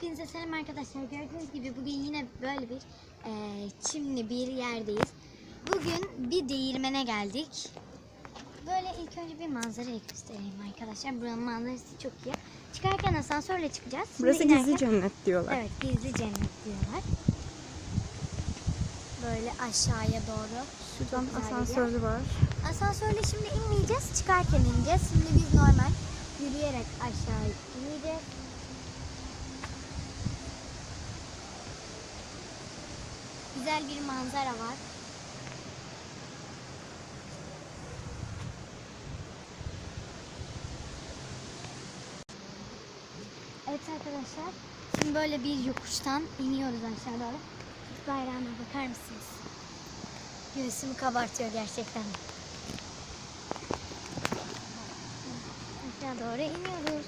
Hepinize selam arkadaşlar. Gördüğünüz gibi bugün yine böyle bir e, çimli bir yerdeyiz. Bugün bir değirmene geldik. Böyle ilk önce bir manzarayı göstereyim arkadaşlar. Buranın manzarası çok iyi. Çıkarken asansörle çıkacağız. Şimdi Burası inerken- gizli cennet diyorlar. Evet gizli cennet diyorlar. Böyle aşağıya doğru. Şuradan asansörü var. Asansörle şimdi inmeyeceğiz. Çıkarken ineceğiz. Şimdi biz normal yürüyerek aşağı ineceğiz. Güzel bir manzara var. Evet arkadaşlar. Şimdi böyle bir yokuştan iniyoruz aşağı doğru. Bayrağına bakar mısınız? Göğsümü kabartıyor gerçekten. Aşağı doğru iniyoruz.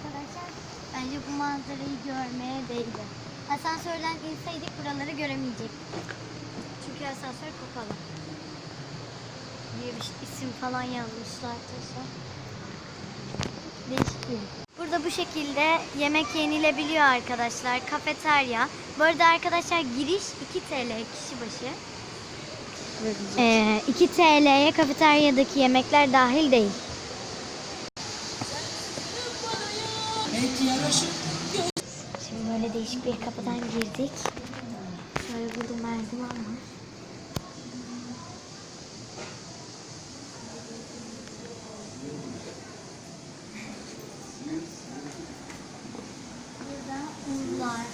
Arkadaşlar bence bu manzarayı görmeye değdi. Asansörden inseydik buraları göremeyecektik. Çünkü asansör kapalı. Diye bir isim falan yazmışlar arkadaşlar. Değişik bir. Burada bu şekilde yemek yenilebiliyor arkadaşlar. Kafeterya. Bu arada arkadaşlar giriş 2 TL kişi başı. Ee, 2 TL'ye kafeteryadaki yemekler dahil değil. Şimdi böyle değişik bir kapıdan girdik. Şöyle burada merdiven var. Unlar,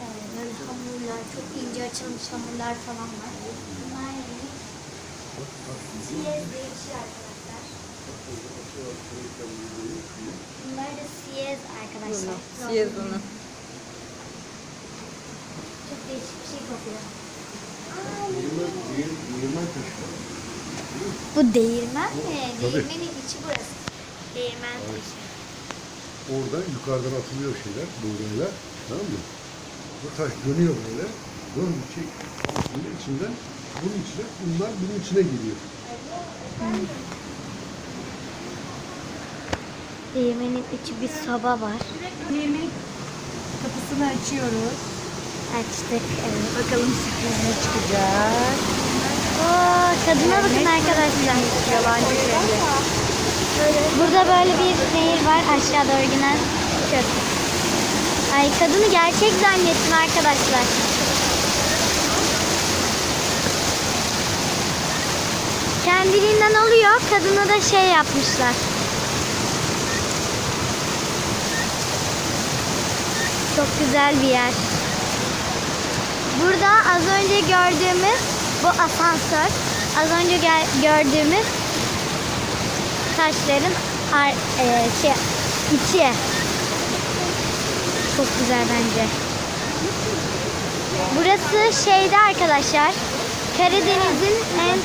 ee, böyle hamurlar, çok ince açılmış hamurlar falan var. Bunlar ne? Siyez diye bir şey arkadaşlar. Bunlar da siyez arkadaşlar. Siyez unu. Çok değişik bir şey kokuyor. Bu değirmen mi? Değirmenin içi burası. Değirmen taşı. Oradan yukarıdan atılıyor şeyler, buğdaylar. Tamam mı? Bu taş dönüyor böyle. Döndükçe bunun içinden, bunun içine, bunlar bunun içine giriyor. Değirmenin içi bir soba var. Yemek kapısını açıyoruz. Açtık. Evet. Bakalım sürpriz ne çıkacak. Oo, kadına bakın arkadaşlar. Yalancı kendi. Burada böyle bir nehir var. Aşağı doğru giden çöp. Ay kadını gerçek zannettim arkadaşlar. Kendiliğinden oluyor. Kadına da şey yapmışlar. Çok güzel bir yer. Burada az önce gördüğümüz bu asansör. Az önce gördüğümüz taşların ar- e, şey, içi. Çok güzel bence. Burası şeyde arkadaşlar. Karadeniz'in en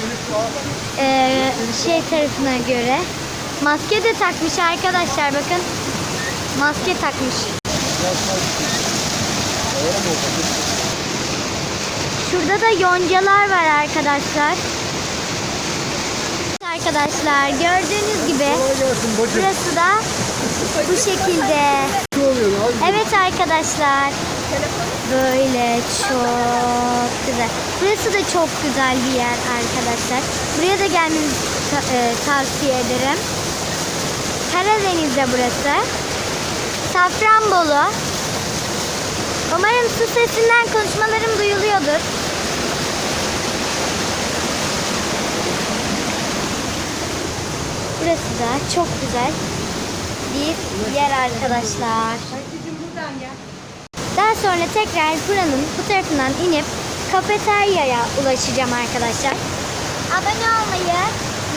e, şey tarafına göre. Maske de takmış arkadaşlar bakın. Maske takmış. Şurada da yoncalar var arkadaşlar. Arkadaşlar gördüğünüz gibi burası da bu şekilde. Evet arkadaşlar. Böyle çok güzel. Burası da çok güzel bir yer arkadaşlar. Buraya da gelmenizi ta- e, tavsiye ederim. Karadeniz'de burası. Safranbolu. Umarım su sesinden konuşmalarım duyuluyordur. Burası da çok güzel bir yer arkadaşlar. Daha sonra tekrar buranın bu tarafından inip kafeteryaya ulaşacağım arkadaşlar. Abone olmayı,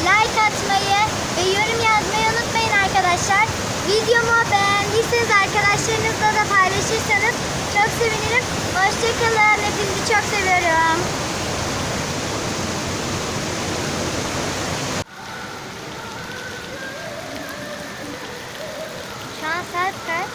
like atmayı ve yorum yazmayı unutmayın arkadaşlar. Videomu beğendiyseniz çok sevinirim. Hoşçakalın. Hepinizi çok seviyorum. Şu an saat kaç?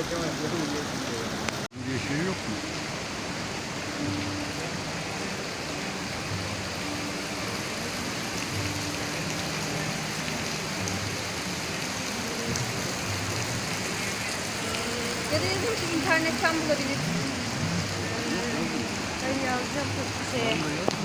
Thank. Bir şey yok mu? Ya da yazın ki internetten bulabilirsiniz. Ben yazacağım şeye.